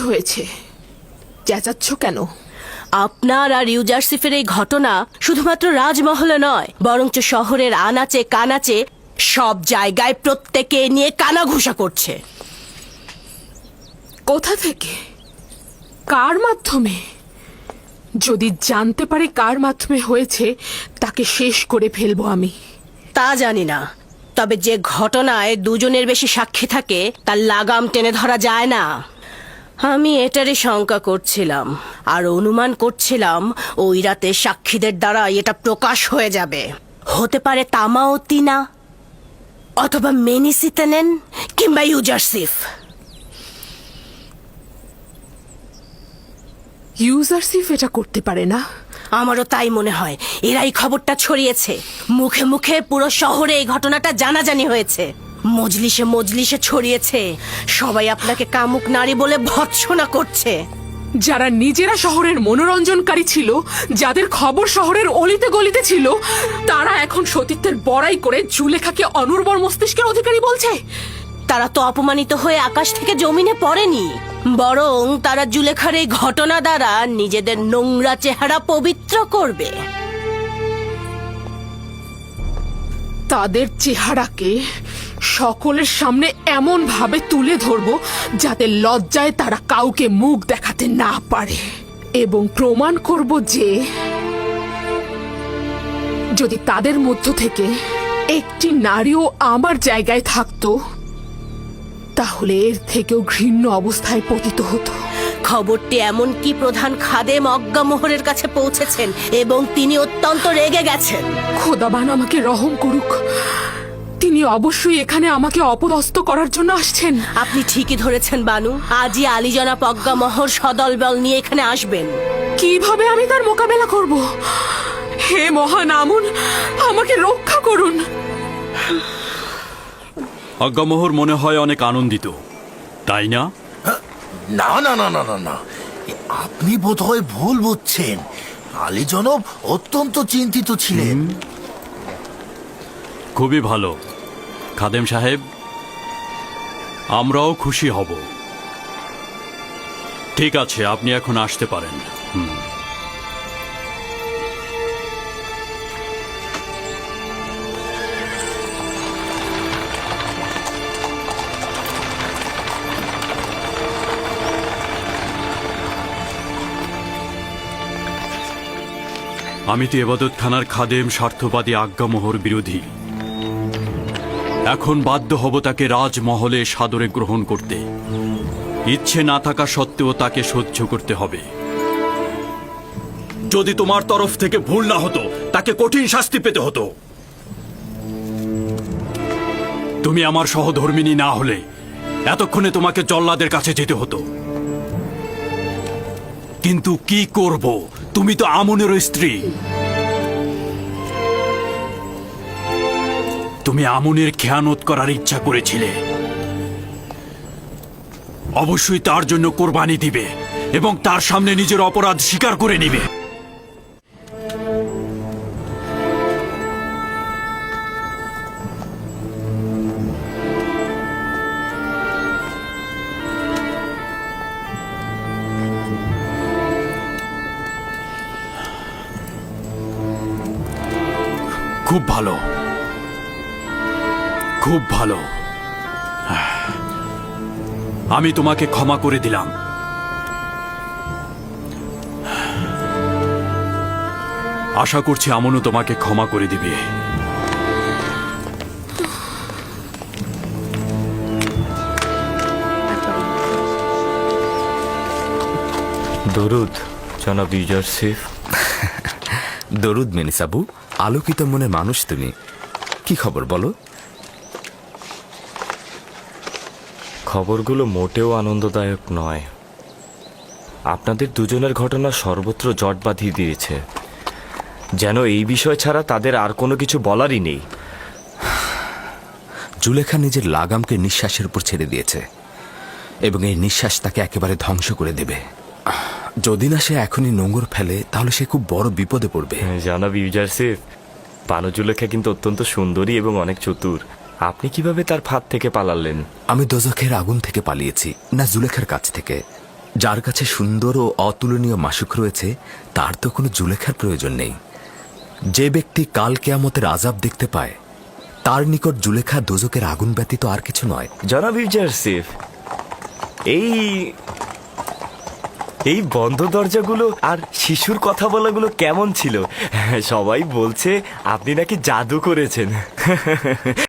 হয়েছে। চেঁচাচ্ছ কেন? আপনার আর ইউজারসিফের এই ঘটনা শুধুমাত্র রাজমহলে নয় বরঞ্চ শহরের আনাচে কানাচে সব জায়গায় প্রত্যেকে নিয়ে কানাঘুষা করছে। কোথা থেকে? কার মাধ্যমে? যদি জানতে পারে কার মাধ্যমে হয়েছে তাকে শেষ করে ফেলব আমি। তা জানি না তবে যে ঘটনায় দুজনের বেশি সাক্ষী থাকে তার লাগাম টেনে ধরা যায় না। আমি এটারই শঙ্কা করছিলাম। আর অনুমান করছিলাম ওই রাতে সাক্ষীদের দ্বারা এটা প্রকাশ হয়ে যাবে। হতে পারে তামাও তিনা অথবা মেনিসিতেনেন কিংবা ইউজারসিফ। ইউজারসিফ এটা করতে পারে না? আমারও তাই মনে হয়। এরাই খবরটা ছড়িয়েছে। মুখে মুখে পুরো শহরে এই ঘটনাটা জানাজানি হয়েছে। মজলিসে মজলিসে ছড়িয়েছে। সবাই আপনাকে কামুক নারী বলে ভৎসনা করছে। যারা নিজেরা শহরের মনোরঞ্জনকারী ছিল যাদের খবর শহরের অলিতে গলিতে ছিল তারা এখন সতীত্বের বড়াই করে জুলেখাকে অনুর্বর মস্তিষ্কের অধিকারী বলছে। তারা তো অপমানিত হয়ে আকাশ থেকে জমিনে পড়েনি। বরং তারা জুলেখার এই ঘটনা দ্বারা নিজেদের নোংরা চেহারা পবিত্র করবে। তাদের চেহারাকে সকলের সামনে এমন ভাবে তুলে ধরবো যাতে লজ্জায় তারা কাউকে মুখ দেখাতে না পারে। এবং প্রমাণ করব যে যদি তাদের মধ্য থেকে একটি নারীও আমার জায়গায় থাকতো তাহলে এর থেকেও ঘৃণ্য অবস্থায় পতিত হতো। খবরটি এমনকি প্রধান খাদেম অজ্ঞামোহরের কাছে পৌঁছেছেন এবং তিনি অত্যন্ত রেগে গেছেন। খোদাবান আমাকে রহম করুক। তিনি অবশ্যই এখানে আমাকে অপদস্থ করার জন্য আসছেন। আপনি ঠিকই ধরেছেন বানু। আজই আলীজনা প্রজ্ঞামোহর সদল বল নিয়ে এখানে আসবেন। কীভাবে আমি তার মোকাবেলা করব? হে মহান আমুন আমাকে রক্ষা করুন। অজ্ঞামোহর মনে হয় অনেক আনন্দিত তাই না? না না না না না না। আপনি বোধহয় ভুল বুঝছেন। আলী জনব অত্যন্ত চিন্তিত ছিলেন। খুবই ভালো। খাদেম সাহেব, আমরাও খুশি হব। ঠিক আছে, আপনি এখন আসতে পারেন। আমি তো এবাদত খানার খাদেম স্বার্থবাদী আজ্ঞামোহর বিরোধী। এখন বাধ্য হব তাকে রাজমহলে সাদরে গ্রহণ করতে। ইচ্ছে না থাকা সত্ত্বেও তাকে সহ্য করতে হবে। যদি তোমার তরফ থেকে ভুল না হতো, তাকে কঠিন শাস্তি পেতে হতো। তুমি আমার সহধর্মিনী না হলে এতক্ষণে তোমাকে জল্লাদের কাছে যেতে হতো। কিন্তু কি করব? তুমি তো আমনেরও স্ত্রী। তুমি আমনের খেয়ানত করার ইচ্ছা করেছিলে। অবশ্যই তার জন্য কোরবানি দিবে এবং তার সামনে নিজের অপরাধ স্বীকার করে নিবে। খুব ভালো। খুব ভালো। আমি তোমাকে ক্ষমা করে দিলাম। আশা করছি আমনও তোমাকে ক্ষমা করে দিবে। দরুদ জনাব ইউজারসিফ দরুদ মেনিসাবু আলোকিত মনে মানুষ তুমি। কি খবর বলো? খবরগুলো মোটেও আনন্দদায়ক নয়। আপনাদের দুজনের ঘটনা সর্বত্র জট বাঁধিয়ে দিয়েছে। যেন এই বিষয় ছাড়া তাদের আর কোনো কিছু বলারই নেই। জুলেখা নিজের লাগামকে নিঃশ্বাসের উপর ছেড়ে দিয়েছে এবং এই নিঃশ্বাস তাকে একেবারে ধ্বংস করে দেবে। যদি না সে এখনই নোংর ফেলে তাহলে সে খুব বড় বিপদে পড়বে। জনাব ইউজারসিফ পানজুলেখা কিন্তু অত্যন্ত সুন্দরী এবং অনেক চতুর। আপনি কীভাবে তার ফাঁদ থেকে পালালেন? আমি দোজখের আগুন থেকে পালিয়েছি না জুলেখার কাছ থেকে। যার কাছে সুন্দর ও অতুলনীয় মাসুক রয়েছে তার তো কোনো জুলেখার প্রয়োজন নেই। যে ব্যক্তি কাল কেয়ামতের আজাব দেখতে পায় তার নিকট জুলেখা দোজকের আগুন ব্যতীত আর কিছু নয়। জনাব ইউজারসিফ এই এই বন্ধ দরজাগুলো আর শিশুর কথা বলাগুলো কেমন ছিল? সবাই বলছে আপনি নাকি জাদু করেছেন।